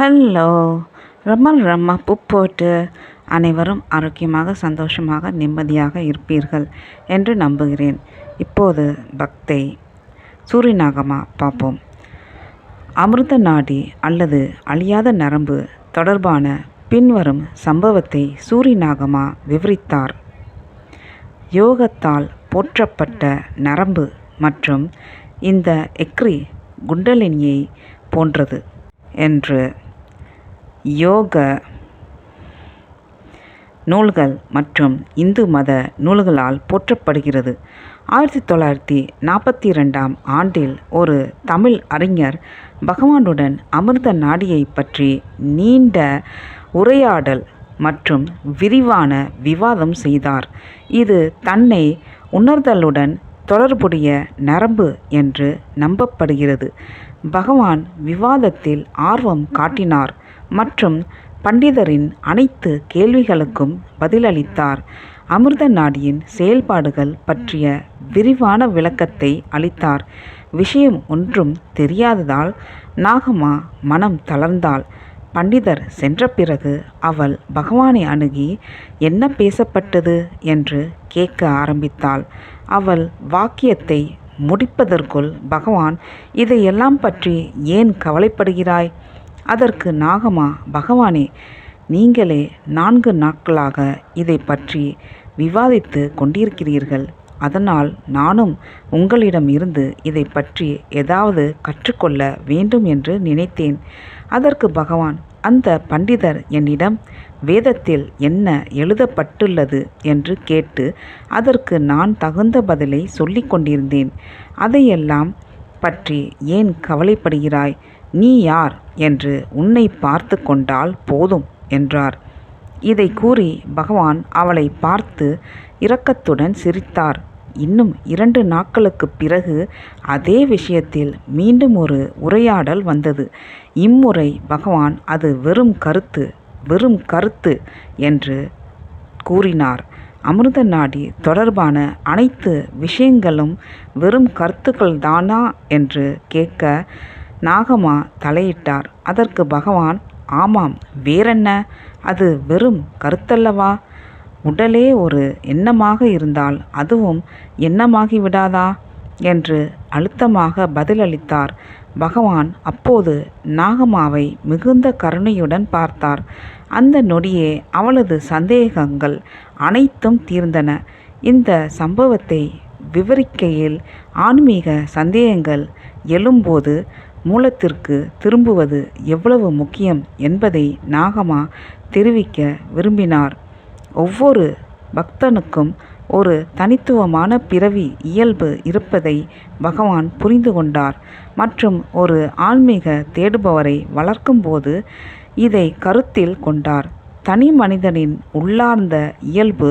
Hello ரொம்ப ரம்மா பூ போட்டு அனைவரும் ஆரோக்கியமாக சந்தோஷமாக நிம்மதியாக இருப்பீர்கள் என்று நம்புகிறேன். இப்போது பக்தை சூரியநாகமா பார்ப்போம். அமிர்த நாடி அல்லது அழியாத நரம்பு தொடர்பான பின்வரும் சம்பவத்தை சூரியநாகமா விவரித்தார். யோகத்தால் போற்றப்பட்ட நரம்பு மற்றும் இந்த எக்ரி குண்டலினியை போன்றது என்று யோக நூல்கள் மற்றும் இந்து மத நூல்களால் போற்றப்படுகிறது. ஆயிரத்தி தொள்ளாயிரத்தி நாற்பத்தி ரெண்டாம் ஆண்டில் ஒரு தமிழ் அறிஞர் பகவானுடன் அமிர்த நாடியை பற்றி நீண்ட உரையாடல் மற்றும் விரிவான விவாதம் செய்தார். இது தன்னை உணர்தலுடன் தொடர்புடைய நரம்பு என்று நம்பப்படுகிறது. பகவான் விவாதத்தில் ஆர்வம் காட்டினார். மற்றும் பண்டிதரின் அனைத்து கேள்விகளுக்கும் பதிலளித்தார். அமிர்த நாடியின் செயல்பாடுகள் பற்றிய விரிவான விளக்கத்தை அளித்தார். விஷயம் ஒன்றும் தெரியாததால் நாகமா மனம் தளர்ந்தாள். பண்டிதர் சென்ற பிறகு அவள் பகவானை அணுகி என்ன பேசப்பட்டது? என்று கேட்க ஆரம்பித்தாள். அவள் வாக்கியத்தை முடிப்பதற்குள் பகவான் இதையெல்லாம் பற்றி ஏன் கவலைப்படுகிறாய்? அதற்கு நாகமா பகவானே நீங்களே நான்கு நாட்களாக இதை பற்றி விவாதித்து கொண்டிருக்கிறீர்கள். அதனால் நானும் உங்களிடம் இருந்து இதை பற்றி ஏதாவது கற்றுக்கொள்ள வேண்டும் என்று நினைத்தேன். அதற்கு பகவான் அந்த பண்டிதர் என்னிடம் வேதத்தில் என்ன எழுதப்பட்டுள்ளது என்று கேட்டு அதற்கு நான் தகுந்த பதிலை சொல்லிக் கொண்டிருந்தேன். அதையெல்லாம் பற்றி ஏன் கவலைப்படுகிறாய்? நீ யார் என்று உன்னை பார்த்து கொண்டால் போதும் என்றார். இதை கூறி பகவான் அவளை பார்த்து இரக்கத்துடன் சிரித்தார். இன்னும் இரண்டு நாட்களுக்கு பிறகு அதே விஷயத்தில் மீண்டும் ஒரு உரையாடல் வந்தது. இம்முறை பகவான் அது வெறும் கருத்து வெறும் கருத்து என்று கூறினார். அமிர்த நாடி தொடர்பான அனைத்து விஷயங்களும் வெறும் கருத்துக்கள் தானா என்று கேட்க நாகமா தலையிட்டார். அதற்கு பகவான் ஆமாம் வேறென்ன? அது வெறும் கருத்தல்லவா? உடலே ஒரு எண்ணமாக இருந்தால் அதுவும் எண்ணமாகி விடாதா? என்று அழுத்தமாக பதிலளித்தார். பகவான் அப்போது நாகமாவை மிகுந்த கருணையுடன் பார்த்தார். அந்த நொடியே அவளது சந்தேகங்கள் அனைத்தும் தீர்ந்தன. இந்த சம்பவத்தை விவரிக்கையில் ஆன்மீக சந்தேகங்கள் எழும்போது மூலத்திற்கு திரும்புவது எவ்வளவு முக்கியம் என்பதை நாகமா தெரிவிக்க விரும்பினார். ஒவ்வொரு பக்தனுக்கும் ஒரு தனித்துவமான பிறவி இயல்பு இருப்பதை பகவான் புரிந்து கொண்டார். மற்றும் ஒரு ஆன்மீக தேடுபவரை வளர்க்கும்போது இதை கருத்தில் கொண்டார். தனி மனிதனின் உள்ளார்ந்த இயல்பு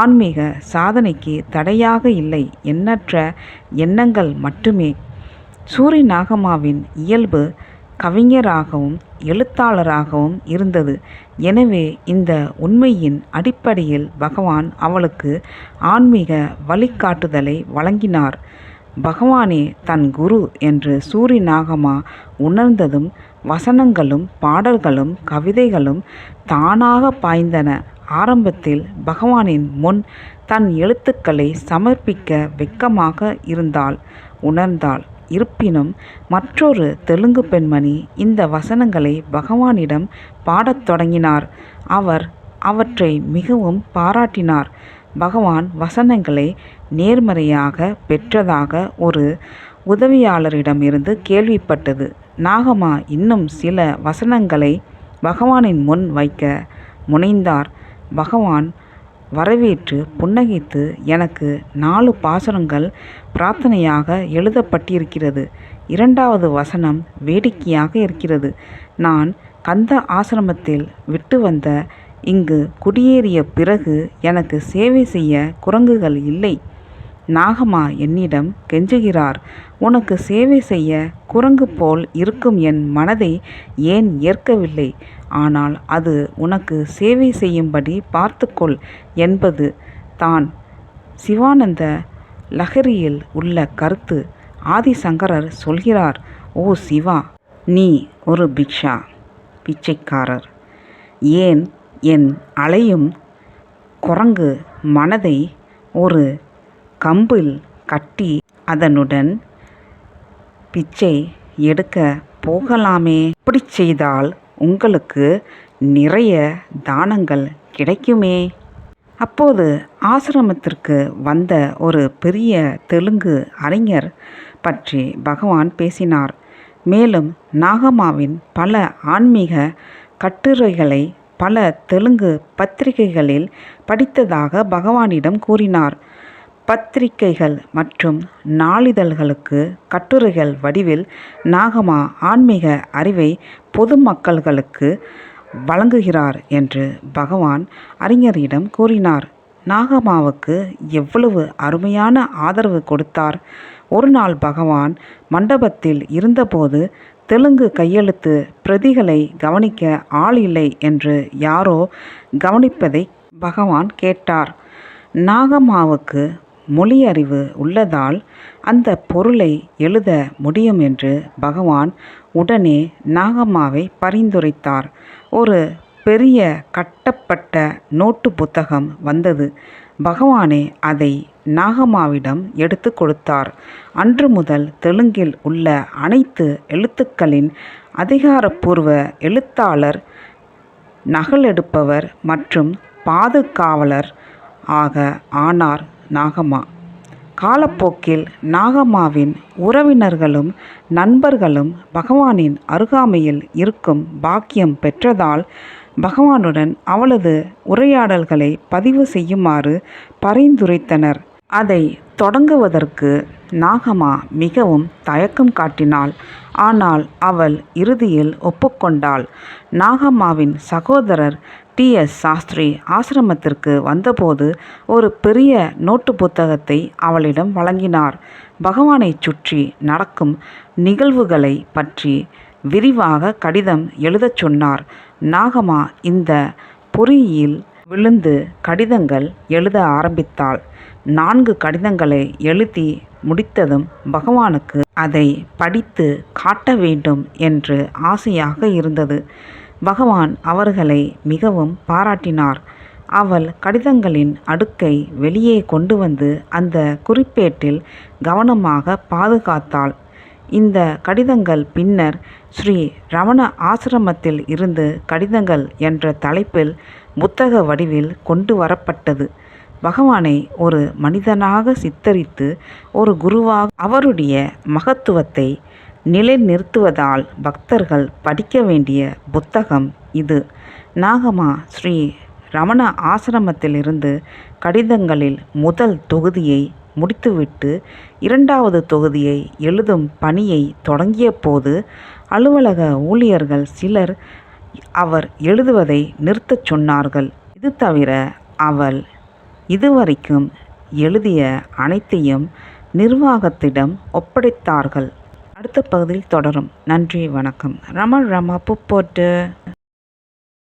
ஆன்மீக சாதனைக்கு தடையாக இல்லை. எண்ணற்ற எண்ணங்கள் மட்டுமே. சூரி நாகமாவின் இயல்பு கவிஞராகவும் எழுத்தாளராகவும் இருந்தது. எனவே இந்த உண்மையின் அடிப்படையில் பகவான் அவளுக்கு ஆன்மீக வழிகாட்டுதலை வழங்கினார். பகவானே தன் குரு என்று சூரி நாகமா உணர்ந்ததும் வசனங்களும் பாடல்களும் கவிதைகளும் தானாக பாய்ந்தன. ஆரம்பத்தில் பகவானின் முன் தன் எழுத்துக்களை சமர்ப்பிக்க வெட்கமாக இருந்தால் உணர்ந்தாள். இருப்பினும் மற்றொரு தெலுங்கு பெண்மணி இந்த வசனங்களை பகவானிடம் பாடத் தொடங்கினார். அவர் அவற்றை மிகவும் பாராட்டினார். பகவான் வசனங்களை நேர்மறையாக பெற்றதாக ஒரு உதவியாளரிடமிருந்து கேள்விப்பட்டது. நாகமா இன்னும் சில வசனங்களை பகவானின் முன் வைக்க முனைந்தார். பகவான் வரவேற்று புன்னகைத்து எனக்கு நாலு பாசுரங்கள் பிரார்த்தனையாக எழுதப்பட்டிருக்கிறது. இரண்டாவது வசனம் வேடிக்கையாக இருக்கிறது. நான் கந்த ஆசிரமத்தில் விட்டு வந்த இங்கு குடியேறிய பிறகு எனக்கு சேவை செய்ய குரங்குகள் இல்லை. நாகமா என்னிடம் கெஞ்சுகிறார். உனக்கு சேவை செய்ய குரங்கு போல் இருக்கும் என் மனதை ஏன் ஏற்கவில்லை? ஆனால் அது உனக்கு சேவை செய்யும்படி பார்த்துக்கொள் என்பது தான். சிவானந்த லஹரியில் உள்ள கருத்து ஆதிசங்கரர் சொல்கிறார் ஓ சிவா நீ ஒரு பிக்ஷா பிச்சைக்காரர். ஏன் என் அலையும் குரங்கு மனதை ஒரு கம்பில் கட்டி அதனுடன் பிச்சை எடுக்க போகலாமே. இப்படி செய்தால் உங்களுக்கு நிறைய தானங்கள் கிடைக்குமே. அப்போது ஆசிரமத்திற்கு வந்த ஒரு பெரிய தெலுங்கு அறிஞர் பற்றி பகவான் பேசினார். மேலும் நாகம்மாவின் பல ஆன்மீக கட்டுரைகளை பல தெலுங்கு பத்திரிகைகளில் படித்ததாக பகவானிடம் கூறினார். பத்திரிகைகள் மற்றும் நாளிதழ்களுக்கு கட்டுரைகள் வடிவில் நாகமா ஆன்மீக அறிவை பொதுமக்கள்களுக்கு வழங்குகிறார் என்று பகவான் அறிஞரிடம் கூறினார். நாகம்மாவுக்கு எவ்வளவு அருமையான ஆதரவு கொடுத்தார். ஒரு நாள் பகவான் மண்டபத்தில் இருந்தபோது தெலுங்கு கையெழுத்து பிரதிகளை கவனிக்க ஆள் இல்லை என்று யாரோ கவனிப்பதை பகவான் கேட்டார். நாகம்மாவுக்கு மொழியறிவு உள்ளதால் அந்த பொருளை எழுத முடியும் என்று பகவான் உடனே நாகம்மாவை பரிந்துரைத்தார். ஒரு பெரிய கட்டப்பட்ட நோட்டு புத்தகம் வந்தது. பகவானே அதை நாகம்மாவிடம் எடுத்து கொடுத்தார். அன்று முதல் தெலுங்கில் உள்ள அனைத்து எழுத்துக்களின் அதிகாரப்பூர்வ எழுத்தாளர் நகலெடுப்பவர் மற்றும் பாதுகாவலர் ஆக ஆனார். நாகம்மா. காலப்போக்கில் நாகம்மாவின் உறவினர்களும் நண்பர்களும் பகவானின் அருகாமையில் இருக்கும் பாக்கியம் பெற்றதால் பகவானுடன் அவளது உரையாடல்களை பதிவு செய்யுமாறு பரிந்துரைத்தனர். அதை தொடங்குவதற்கு நாகம்மா மிகவும் தயக்கம் காட்டினாள். ஆனால் அவள் இறுதியில் ஒப்புக்கொண்டாள். நாகம்மாவின் சகோதரர் டி எஸ் சாஸ்திரி ஆசிரமத்திற்கு வந்தபோது ஒரு பெரிய நோட்டு புத்தகத்தை அவளிடம் வழங்கினார். பகவானை சுற்றி நடக்கும் நிகழ்வுகளை பற்றி விரிவாக கடிதம் எழுதச் சொன்னார். நாகமா இந்த பொறியில் விழுந்து கடிதங்கள் எழுத ஆரம்பித்தாள். நான்கு கடிதங்களை எழுதி முடித்ததும் பகவானுக்கு அதை படித்து காட்ட வேண்டும் என்று ஆசையாக இருந்தது. பகவான் அவர்களை மிகவும் பாராட்டினார். அவள் கடிதங்களின் அடுக்கை வெளியே கொண்டு வந்து அந்த குறிப்பேட்டில் கவனமாக பாதுகாத்தாள். இந்த கடிதங்கள் பின்னர் ஸ்ரீ ரமண ஆசிரமத்தில் இருந்து கடிதங்கள் என்ற தலைப்பில் புத்தக வடிவில் கொண்டு வரப்பட்டது. பகவானை ஒரு மனிதனாக சித்தரித்து ஒரு குருவாக அவருடைய மகத்துவத்தை நிலைநிறுத்துவதால் பக்தர்கள் படிக்க வேண்டிய புத்தகம் இது. நாகமா ஸ்ரீ ரமண ஆசிரமத்திலிருந்து கடிதங்களில் முதல் தொகுதியை முடித்துவிட்டு இரண்டாவது தொகுதியை எழுதும் பணியை தொடங்கியபோது அலுவலக ஊழியர்கள் சிலர் அவர் எழுதுவதை நிறுத்தச் சொன்னார்கள். இது தவிர அவள் இதுவரைக்கும் எழுதிய அனைத்தையும் நிர்வாகத்திடம் ஒப்படைத்தார்கள். அடுத்த பகுதியில் தொடரும். நன்றி வணக்கம். ரம ரம புப்போட்டு